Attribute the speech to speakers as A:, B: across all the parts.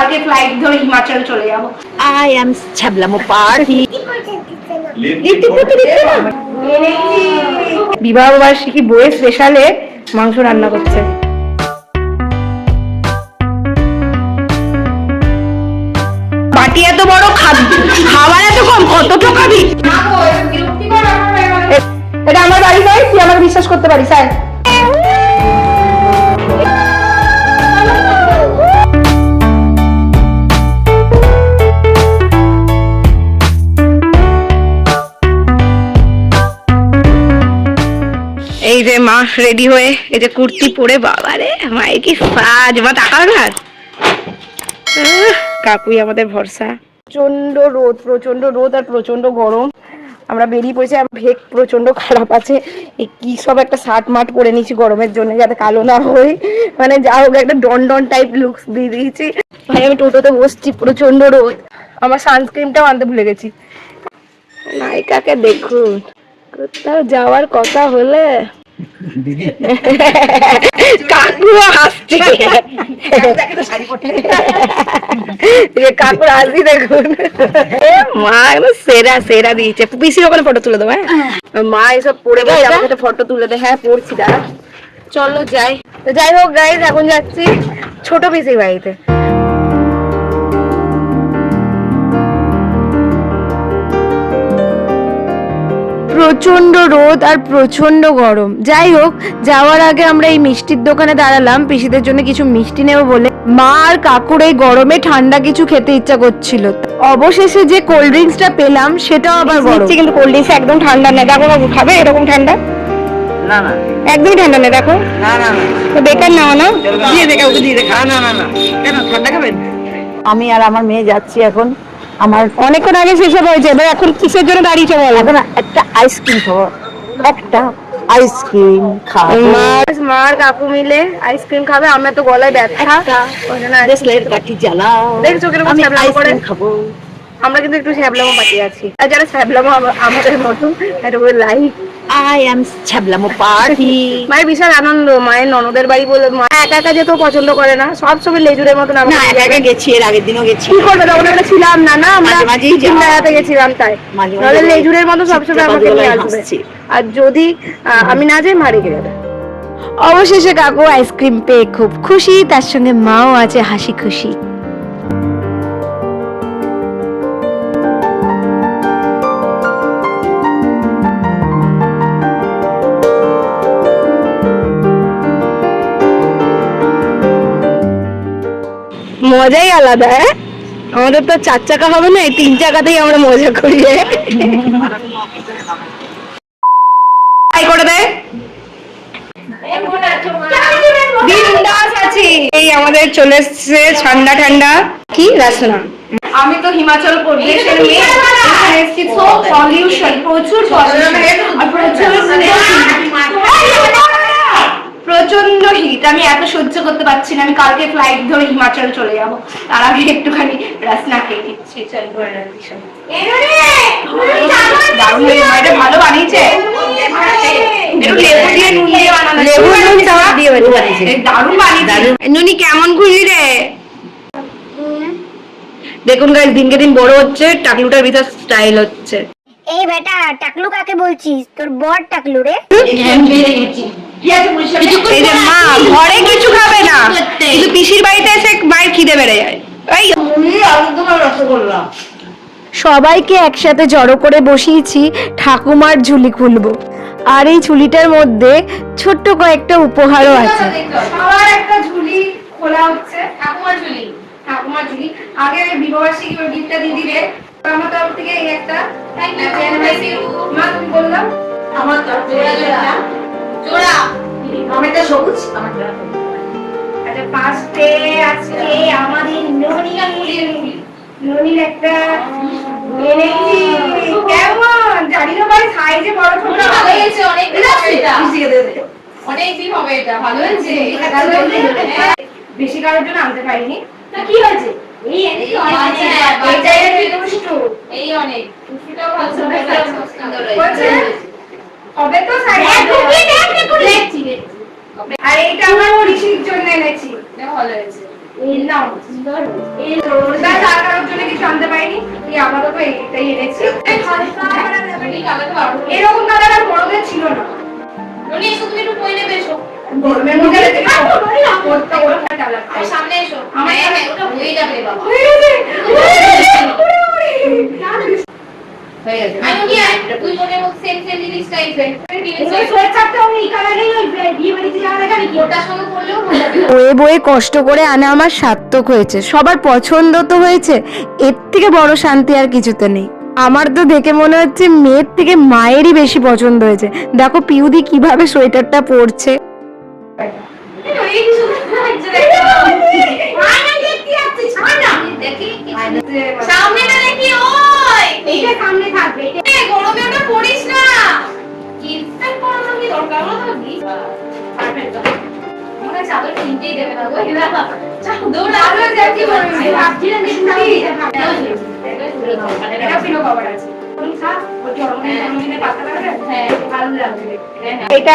A: কালকে ফ্লাইট ধরে হিমাচল চলে যাব।
B: I am Chablamo party.
A: বিবাহ বার্ষিকী বইয়ের স্পেশালে মাংস রান্না করছে। বাটি এত বড় খাবি খাবার এত কম কতটা খাবি? এটা আমার বাড়ি নয় তুই আমাকে বিশ্বাস করতে পারিস স্যার এই যে মা রেডি হয়ে, এই যে কুর্তি পরে, বাবারে মায়ের কি সাজ, মা তাকাও না কাকুই আমাদের ভরসা। প্রচণ্ড রোদ প্রচণ্ড রোদ আর প্রচণ্ড গরম। আমরা বেরিয়ে পড়েছি, আর ভেগ প্রচণ্ড খারাপ আছে। এই কি সব একটা শার্ট মাট পরে নিয়েছি গরমের জন্য, যাতে কালো না হয়। মানে যা হোক, একটা ডন ডন টাইপ লুকস দিয়ে দিয়েছি। ভাই, আমি টোটোতে বসছি প্রচণ্ড রোদ। আমার সানস্ক্রিনটাও আনতে ভুলে গেছি। নায়িকাকে দেখুন। কোথাও যাওয়ার কথা হলে কাকু হাসছে এই যে কাকুর হাসি দেখুন। মা একদম সেরা সেরা দিয়েছে। পিসির ওখানে ফটো তুলে দেবো হ্যাঁ? মা এসব পড়ে ফটো তুলে দে। হ্যাঁ পড়ছি দাঁড়া। চলো যাই। তো যাই হোক গাইজ এখন যাচ্ছি ছোট পিসির বাড়িতে। প্রচণ্ড রোদ আর প্রচণ্ড গরম। যাই হোক যাওয়ার আগে আমরা এই মিষ্টির দোকানে দাঁড়ালাম। পিসিদের জন্য কিছু মিষ্টি নেব বলে মা আর কাকুর এই গরমে ঠান্ডা কিছু খেতে ইচ্ছা করছিল। অবশেষে যে কোল্ড ড্রিঙ্কসটা পেলাম সেটাও আবার গরম। কিন্তু কোল্ড ড্রিঙ্কস একদম ঠান্ডা নেই। দেখো বাবু খাবে এরকম ঠান্ডা?
B: না না।
A: একদমই ঠান্ডা নেই দেখো।
B: না না না
A: তো বেকার নাও না?
B: দিয়ে দেখা ওকে দিয়ে দেখা না না না। কেন ঠান্ডা খাবেন? আমি আর আমার মেয়ে যাচ্ছি এখন। আমার
A: অনেকক্ষণ আগে শেষ হয়েছে এবার এখন কিসের জন্য দাঁড়িয়েছে বলো?
B: এখন একটা আইসক্রিম খাব। একটা আইসক্রিম খাব।
A: মার মার কাকু মিলে আইসক্রিম খাবে আমার তো গলায় ব্যথা। ওই জন্য আইসক্রিম
B: কাটি কাঠি জ্বালাও।
A: দেখছ করে?
B: আইসক্রিম খাব।
A: আমরা কিন্তু একটু শ্যাবলামো পাতি আছি। আর যারা শ্যাবলামো আমাদের মতো একটা করে লাইক
B: আই এম ছ্যাবলামো পার্টি।
A: মায়ের বিশাল আনন্দ মায়ের ননদের বাড়ি বলে মা একা একা যেতেও পছন্দ করে না সব সময় লেজুরের মতন
B: না
A: আমাকে
B: একা একা গেছি এর আগের দিনও গেছি।
A: কি করবে? তখন আমরা ছিলাম না না আমরা
B: মাঝে মাঝেই যাও।
A: গেছিলাম তাই। নাহলে লেজুরের মতো সবসময় আমাকে নিয়ে আসবে। আর যদি আমি না যাই মা রেগে যাবে। অবশেষে কাকু আইসক্রিম পেয়ে খুব খুশি তার সঙ্গে মাও আছে হাসি খুশি। মজাই আলাদা হ্যাঁ? আমাদের তো চার চাকা হবে না এই তিন চাকাতেই আমরা মজা করি হ্যাঁ? তাই করে দে। এই আমাদের চলে এসছে ঠান্ডা ঠান্ডা। কি? রাসনা। আমি তো হিমাচল প্রদেশের মেয়ে। এসেছি পলিউশন প্রচুর প্রচুর প্রচণ্ড হিট আমি এত সহ্য করতে পারছি না। আমি কালকে ফ্লাইট ধরে হিমাচল চলে যাব। তার আগে একটুখানি রাসনা খেয়ে নিচ্ছি। ভালো বানিয়েছে? নুন কেমন খুললি রে? দেখুন গাইস দিনকে দিন বড় হচ্ছে টাকলুটার ভিতর স্টাইল হচ্ছে।
C: এই বেটা টাকলু কাকে বলছিস? তোর বর টাকলু রে।
A: এই যে মা ঘরে কিছু খাবে না। কিন্তু পিসির বাড়িতে এসে মায়ের খিদে বেড়ে যায়। এই। সবাইকে একসাথে জড়ো করে বসিয়েছি ঠাকুমার ঝুলি খুলবো। আর এই ঝুলিটার মধ্যে ছোট্ট কয়েকটা উপহারও আছে। সবার একটা ঝুলি খোলা হচ্ছে। ঠাকুমার ঝুলি। ঠাকুমার ঝুলি। আগে বিবাহবার্ষিকী গিফটটা দিয়ে দিবে আমার তরফ থেকে একটা মা তুমি বললাম?
B: আমার জোড়া। আমারটা সবুজ আমারটা
A: আচ্ছা ফার্স্টে আজকে আমাদের ননিকা মুড়ির ননির একটা এনেছি। কেমন? জানি না ভাই সাইজে বড় ছোট।
D: ভালো হয়েছে, অনেক দিন এটা।
A: মিশিয়ে দে দে।
D: অনেক দিন হবে এটা ভালো হয়েছে?
A: ভালো হয়েছে? বেশি কারোর জন্য আনতে পারিনি।
D: তা কি হয়েছে? এই অনেক
A: এই দুষ্টু।
D: এই অনেক। ভালো সুন্দর
A: হয়েছে? হবে তো সাইজ
D: দেখছি
A: আর এইটা আমার ঋষির জন্য এনেছি।
D: ভালো হয়েছে।
A: এরকম কালার আর বড়দের ছিল না।
D: তুমি একটু নেবে এসো।
A: গরমের মধ্যে
D: সামনে এসো।
A: আমার
D: হ্যাঁ হ্যাঁ ওটা হয়ে যাবে বাবা।
A: বিয়ে
E: বয়ে কষ্ট করে আনা আমার সার্থক হয়েছে। সবার পছন্দ তো হয়েছে। এর থেকে বড় শান্তি আর কিছুতে নেই। আমার তো দেখে মনে হচ্ছে মেয়ের থেকে মায়েরই বেশি পছন্দ হয়েছে। দেখো পিউদি কীভাবে সোয়েটারটা পরছে।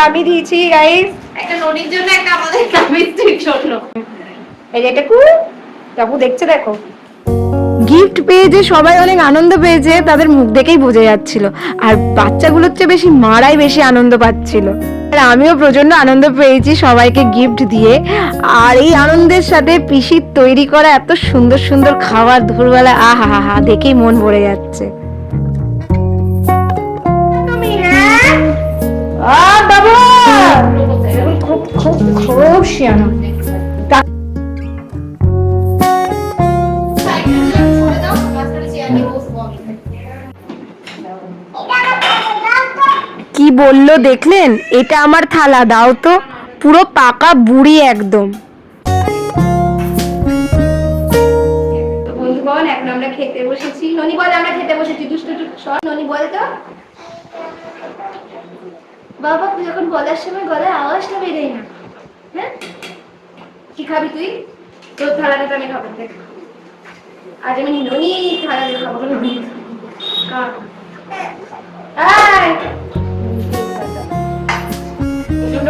A: আমি দিয়েছি গাইস
D: একটা ননির জন্য একটা আমাদের মিস্ত্রির জন্য।
A: এই যে এটা কু কাকু দেখছে দেখো।
E: গিফট পেয়ে যে সবাই অনেক আনন্দ পেয়েছে তাদের মুখ দেখেই বোঝা যাচ্ছিল। আর বাচ্চাগুলোর চেয়ে বেশি মারাই বেশি আনন্দ পাচ্ছিল। আর আমিও প্রচণ্ড আনন্দ পেয়েছি সবাইকে গিফট দিয়ে। আর এই আনন্দের সাথে পিসির তৈরি করা এত সুন্দর সুন্দর খাবার দুপুরবেলা আহা হা হা দেখেই মন ভরে যাচ্ছে।
A: আ, বাবা! খুব
E: কি বলল দেখলেন? এটা আমার থালা, দাও তো। পুরো পাকা বুড়ি একদম।
A: বন্ধুগণ, এখন আমরা খেতে বসেছি। ননি বল, আমরা খেতে বসেছি। দুষ্ট সব ননি বল তো। বাবা তুই যখন বলার সময় গলার আওয়াজটা বেরোয় না হ্যাঁ? কি খাবি তুই? তোর থালাটা আমি খাবার দেখ। আজ আমি ননি থালা দিয়ে খাব ননি কা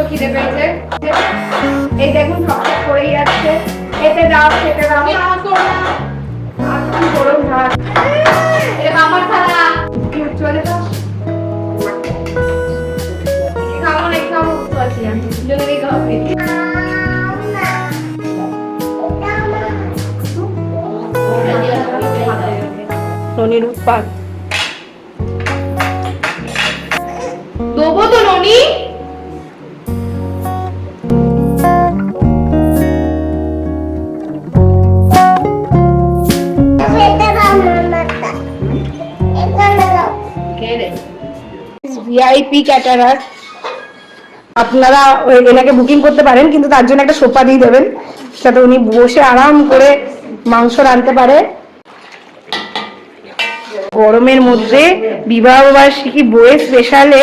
A: খিদে পেয়েছে। এই দেখুন করেই যাচ্ছে। এতে দাও দাও। গরম ভাত।
D: এটা আমার থালা।
A: চলে তো খাব বলছি আমি দুজনেরই খাবে ননির উৎপাদ দেবো তো ননি ভিআইপি ক্যাটারার আপনারা এনাকে বুকিং করতে পারেন, কিন্তু তার জন্য একটা সোফা দিয়ে দেবেন। যাতে উনি বসে আরাম করে মাংস রাঁধতে পারে। গরমের মধ্যে বিবাহ বার্ষিকী বইয়ের স্পেশালে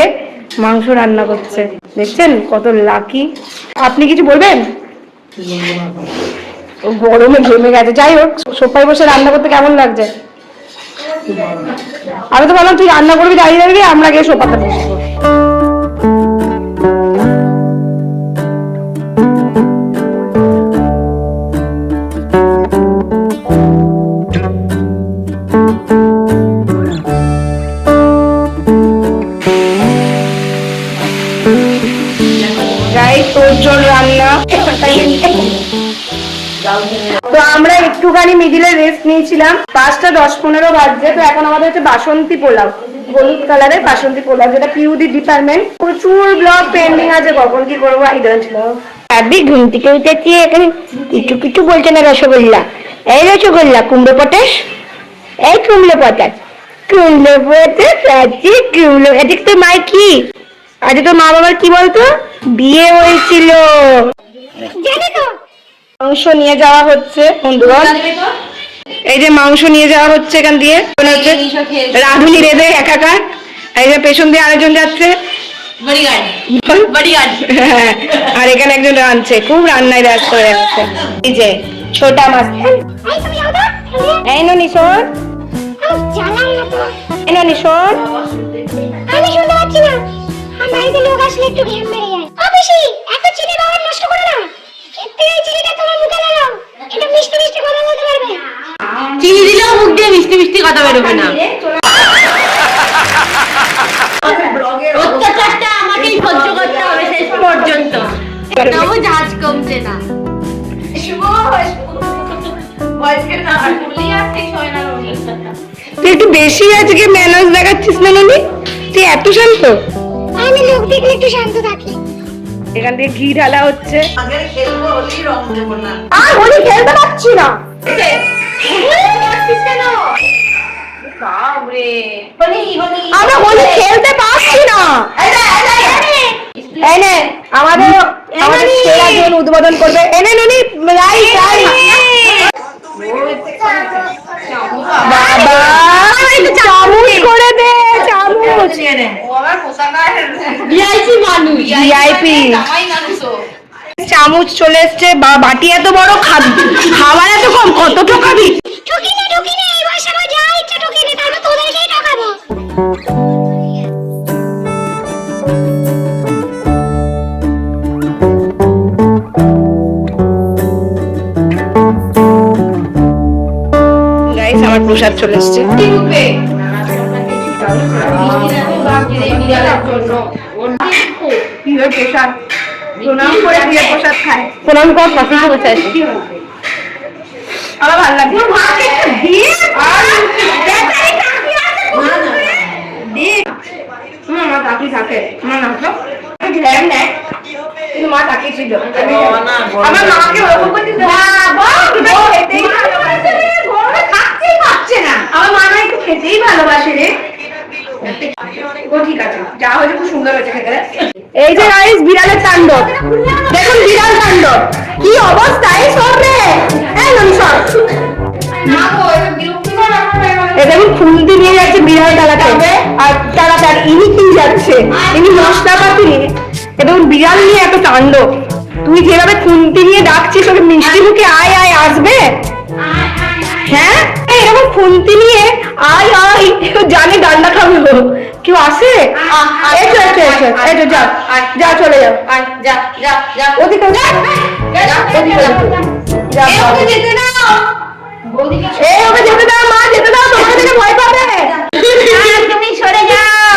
A: মাংস রান্না করছে। দেখছেন কত লাকি আপনি কিছু বলবেন? গরমে ঘেমে গেছে। যাই হোক, সোফায় বসে রান্না করতে কেমন লাগছে? আমি তো বললাম, তুই রান্না করবি, দাঁড়িয়ে দাঁড়িয়ে আমরা গিয়ে সোফাতে বসবো। রান্না। তো আমরা একটুখানি মিডিলে রেস্ট নিয়েছিলাম। পাঁচটা দশ পনেরো বাজছে, তো এখন আমাদের হচ্ছে বাসন্তী পোলাও। হলুদ কালারের বাসন্তী পোলাও, যেটা পিউডি ডিপার্টমেন্ট প্রচুর ব্লগ পেন্ডিং আছে, কখন কি করব আই ডোন্ট নো
C: ঘুম থেকে এখানে। কিছু কিছু বলছে না রসগোল্লা। এই রসগোল্লা, কুমড়ো এই কুমড়ো পটাশ। কুমড়ো আছে, কুমড়ো এদিক তো মাই কি আজ তো মা বাবার কি বলতো? বিয়ে হয়েছিল।
A: মাংস নিয়ে যাওয়া হচ্ছে বন্ধুগণ। এই যে মাংস নিয়ে যাওয়া হচ্ছে এখান দিয়ে। হচ্ছে রাধুনি রেঁধে একাকার। এই যে পেছন দিয়ে আরেকজন যাচ্ছে। আর এখানে একজন রাঁধছে খুব রান্নায় ব্যস্ত হয়ে যাচ্ছে। এই যে ছোটা মাছ। এই ননি শোন এই ননি শোন
C: আমি শুনতে পাচ্ছি না। বাড়িতে লোক আসলে একটু ঘেম মেরে যায়। অবশ্যই এত চিনি বাবা নষ্ট করে না। এই চিনিটা তোমার মুখে লাগাও একটু মিষ্টি মিষ্টি কথা বলতে পারবে?
A: চিনি দিলেও মুখ দিয়ে মিষ্টি মিষ্টি কথা বেরোবে না।
D: অত্যাচারটা আমাকেই সহ্য করতে হবে শেষ পর্যন্ত। তবু জাজ কমছে না।
A: তুই একটু বেশি আজকে ম্যানার্স দেখাচ্ছিস না ননি? তুই এত শান্ত।
C: আমি লোক দেখলে একটু শান্ত থাকি।
A: এখান থেকে ঘি ঢালা হচ্ছে।
B: আগে খেলব হলি রং দেবো না
A: আর হোলি খেলতে পারছি না। আমরা হোলি খেলতে পারছি না। এই নে আমাদের আমাদের সেরা জন উদ্বোধন করবে। এনে ননি বাবা একটু চামচ করে দে চামচ
D: ভিআইপি মানুষ
A: ভিআইপি চামচ চলে এসছে বা বাটি এত বড় খাবি খাবার এত কম কত ঠকাবি? আমার প্রসাদ চলে এসছে। প্রসাদ প্রণাম করে দিয়ে প্রসাদ খায়। প্রণাম কর প্রসাদ বসে আসি আমার ভালো লাগছে। মা তাকি থাকে। মা নাচো ঘ্যাম নেয় কিন্তু মা তাকিয়েছিল। আমার মাকে ওরকম করতে বাবা খেতেই ভালোবাসে। না। আমার মা না একটু খেতেই ভালোবাসে রে। এই যে গাইস বিড়ালের তাণ্ডব। দেখুন বিড়াল তাণ্ডব। কি অবস্থা? এই সব রে। এই ননি সব এ দেখুন খুন্তি নিয়ে যাচ্ছে বিড়াল তালাতে আর তাড়াতাড়ি ইনি কি যাচ্ছে। ইনি মশলাপাতি নিয়ে। এ দেখুন, বিড়াল নিয়ে এত তাণ্ডব। তুই যেভাবে খুন্তি নিয়ে ডাকছিস ওকে মিষ্টি মুখে আয় আয়, আসবে? হ্যাঁ? এই এরকম খুন্তি নিয়ে আয় আয় ও জানে ডান্ডা খাবে কেউ আসে? এসো এসো এসো এসো যা যা চলে যাও
D: যা যা যা।
A: ওদিকে যা ওদিকে যা যা এই ওকে যেতে দাও। মা যেতে দাও তোমাকে দেখে ভয় পাবে।
C: তুমি সরে যাও।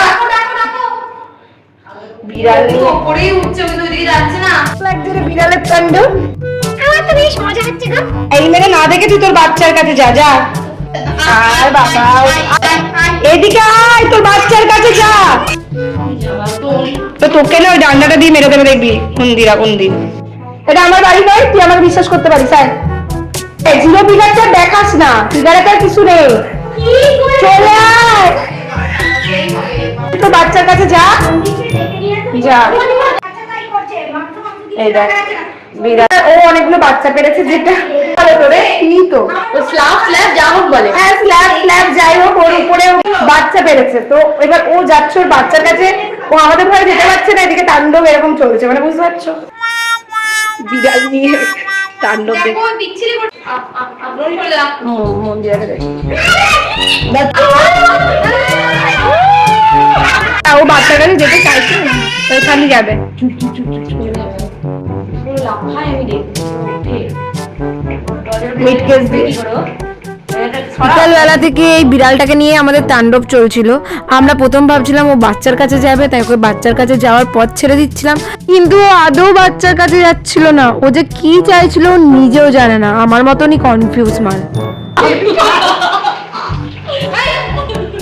A: বিড়াল নিয়ে
D: ওপরেই উঠছে কিন্তু যাচ্ছে না।
A: লাগছে বিড়ালের তাণ্ডব
C: আমার তো বেশ মজা হচ্ছে গো।
A: এই দেখে তুই তোর বাচ্চার কাছে যা যা। আর বাবা এদিকে আয় তোর বাচ্চার কাছে যা। তো তোকে না ওই ডান্ডাটা দিয়ে মেরে দেবে দেখবি কোন দিরা কোন দিন এটা আমার বাড়ি নয় তুই বিশ্বাস করতে পারিস আয়। জিরো দেখাস না কিছু নেই। চলে আয়। তোর বাচ্চার কাছে যা। যা। এই দেখ বিড়াল। ও অনেকগুলো বাচ্চা পেরেছে যেটা। করে কি তো।
D: ও স্ল্যাপ স্ল্যাপ যা হোক বলে।
A: হ্যাঁ স্ল্যাব স্ল্যাব যাই হোক ওর উপরে বাচ্চা পেরেছে। তো এবার ও যাচ্ছে ওর বাচ্চার কাছে। ও আমাদের ঘরে যেতে পারছে না এদিকে তাণ্ডব এরকম চলছে। মানে বুঝতে পারছ? বিড়াল নিয়ে তাণ্ডব ও বাচ্চার কাছে যেতে চাইছে না। যাবে।
E: বিকালবেলা থেকে এই বিড়ালটাকে নিয়ে আমাদের তাণ্ডব চলছিল। আমরা প্রথম ভাবছিলাম ও বাচ্চার কাছে যাবে, তাই ওকে বাচ্চার কাছে যাওয়ার পথ ছেড়ে দিচ্ছিলাম। কিন্তু ও আদৌ বাচ্চার কাছে যাচ্ছিল না। ও যে কি চাইছিল নিজেও জানে না। আমার মতনই কনফিউজ মাল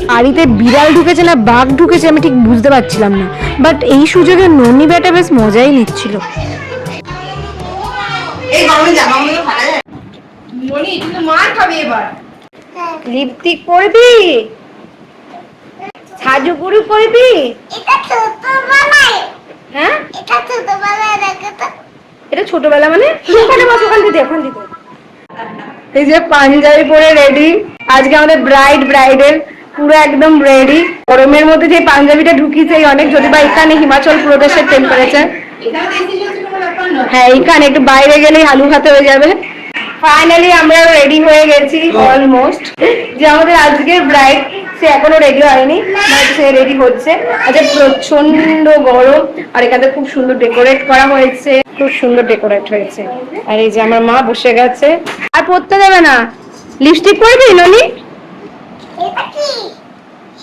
E: বাড়িতে বিড়াল ঢুকেছে না বাঘ ঢুকেছে আমি ঠিক বুঝতে পারছিলাম না। বাট এই সুযোগে ননি বেটা বেশ মজাই নিচ্ছিল।
B: এই গরমে জামা গুলো ভালো যায়
A: মনি তুই মার খাবি এবার। লিপস্টিক পরবি? সাজুগুরু করবি
C: এটা ছোটবেলায়
A: হ্যাঁ?
C: এটা ছোটবেলায় দেখো তো।
A: এটা ছোটবেলা মানে? ওখানে বস ওখান দিতে ওখান দিতে এই যে পাঞ্জাবি পরে রেডি আজকে আমাদের ব্রাইড ব্রাইডের পুরো একদম রেডি গরমের মধ্যে যে পাঞ্জাবিটা ঢুকিয়েছে অনেক যদি বা এখানে হিমাচল প্রদেশের টেম্পারেচার হ্যাঁ এইখানে একটু বাইরে গেলেই আলু ভাতে হয়ে যাবে। ফাইনালি আমরা রেডি হয়ে গেছি অলমোস্ট যে আমাদের আজকের ব্রাইড সে এখনও রেডি হয়নি সে রেডি হচ্ছে। আচ্ছা প্রচণ্ড গরম আর এখানে খুব সুন্দর ডেকোরেট করা হয়েছে। খুব সুন্দর ডেকোরেট হয়েছে। আর এই যে আমার মা বসে গেছে। আর পড়তে দেবে না। লিপস্টিক পরবি ননি?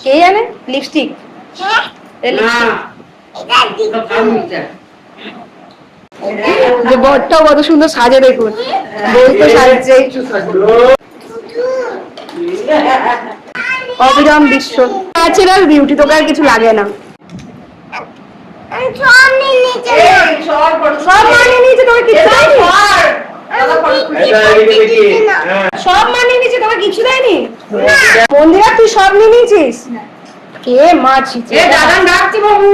A: কে জানে লিপস্টিক যে বরটাও কত সুন্দর সাজে দেখুন। বউ তো সাজছে। অবিরাম বিশ্ব। ন্যাচারাল বিউটি তোকে আর কিছু লাগে না। সব তোকে কিছু দেয়নি? মন্দিরা তুই সব নিয়ে নিয়েছিস? কে মাছি
E: দাদা ডাকছি বাবু।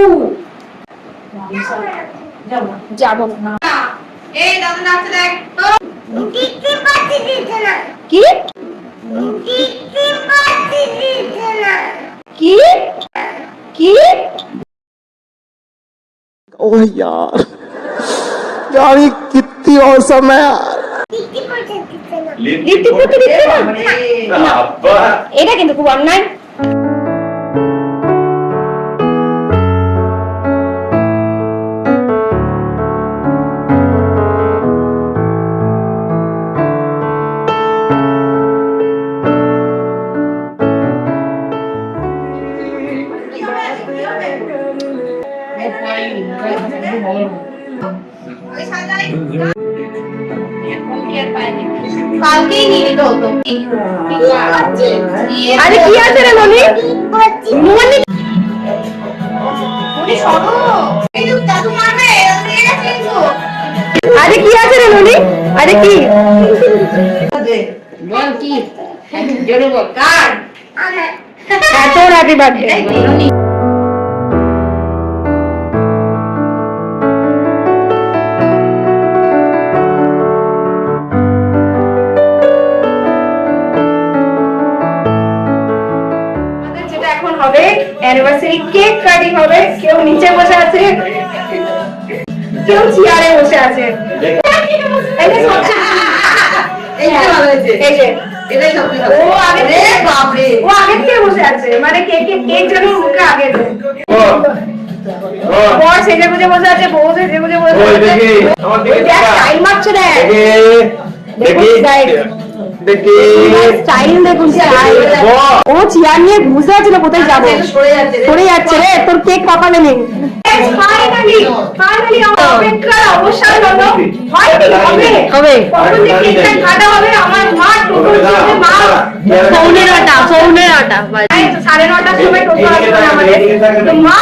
A: যাবো না
C: এই দাদা নাচতে দেখ
A: কি কি কি
F: ओह यार यार ये कितनी औसम है यार
A: লিপটি পড়তে দিচ্ছে না এটা কিন্তু খুব অন্যায় আরে কি আছে রে মনি? মনি আরে কি আছে রে মনি? আরে কি?
E: বল কি? জোরে বল কার?
A: এত happy birthday anniversary cake cutting হবে। কেউ নিচে বসে আছে কেউ চেয়ারে বসে আছে। এই যে এই যে ও আগে
E: বাপরে।
A: ও আগে থেকে বসে আছে। মানে কেক কেক যেন মুখে আগে বর সেজে গুজে বসে আছে বউ সেজে গুজে বসে আছে।
F: আমার দিকে
A: দেখ মারছে দেখ।
F: দেখি। দেখি।
A: স্টাইল দেখুন স্টাইল ও চেয়ার নিয়ে কোথায় যাব?
E: সরে যাচ্ছে। রে।
A: তোর কেক কপালে নেই। মা টোটো চিনতে মা।
E: পৌনে নটা পৌনে নটা।
A: এই তো সাড়ে নটার সময় টোটো আসবে আমাদের। মা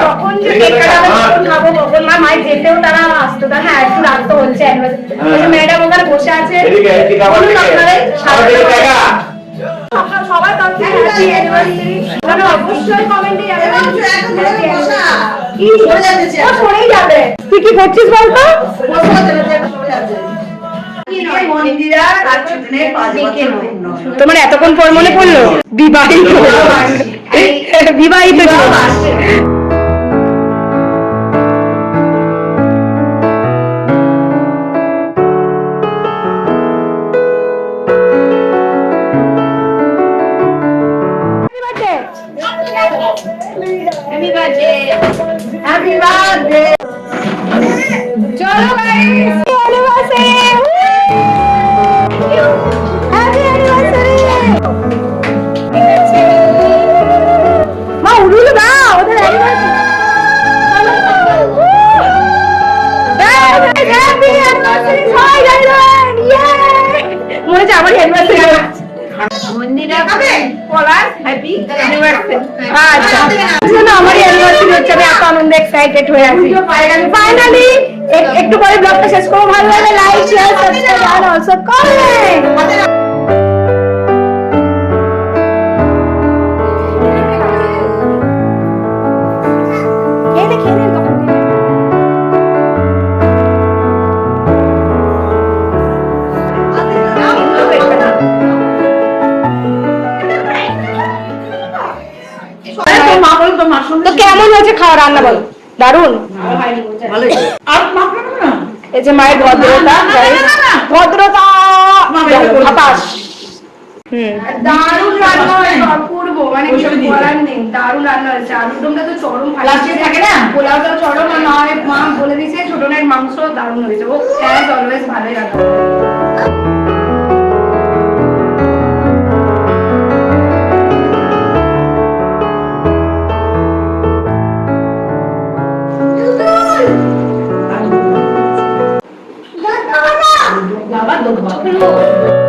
A: তখন যে কেক খাব কখন মায়ের যেতেও তারা আসতো তা হ্যাঁ একটু রাত তো হচ্ছে ম্যাডাম ওখানে বসে আছে। অবশ্যই কমেন্টে সরেই যাবে। তুই কি করছিস বলতো। তোমার এতক্ষণ পর মনে পড়ল? বিবাহিত। বিবাহিত। আচ্ছা। এক্সাইটেড হয়ে একটু পরে ব্লগটা শেষ করব। ভালো লাগলে লাইক শেয়ার সাবস্ক্রাইব আর অলসো কমেন্ট কেমন হয়েছে খাওয়া রান্না বলো।
E: দারুণ
B: এই যে মায়ের ভদ্রতা ভদ্রতা। গেল,
A: দারুণ রান্না হয়েছে। অপূর্ব মানে কিছু বলার নেই। দারুণ রান্না হয়েছে। আলুর দমটা তো চরম
G: থাকে না?
A: পোলাওটা চরম আর নয় মা বলে দিয়েছে ছোট মাংস দারুণ হয়েছে। ও অ্যাজ অলওয়েজ ভালোই রান্না করে।
G: বাবা দুধ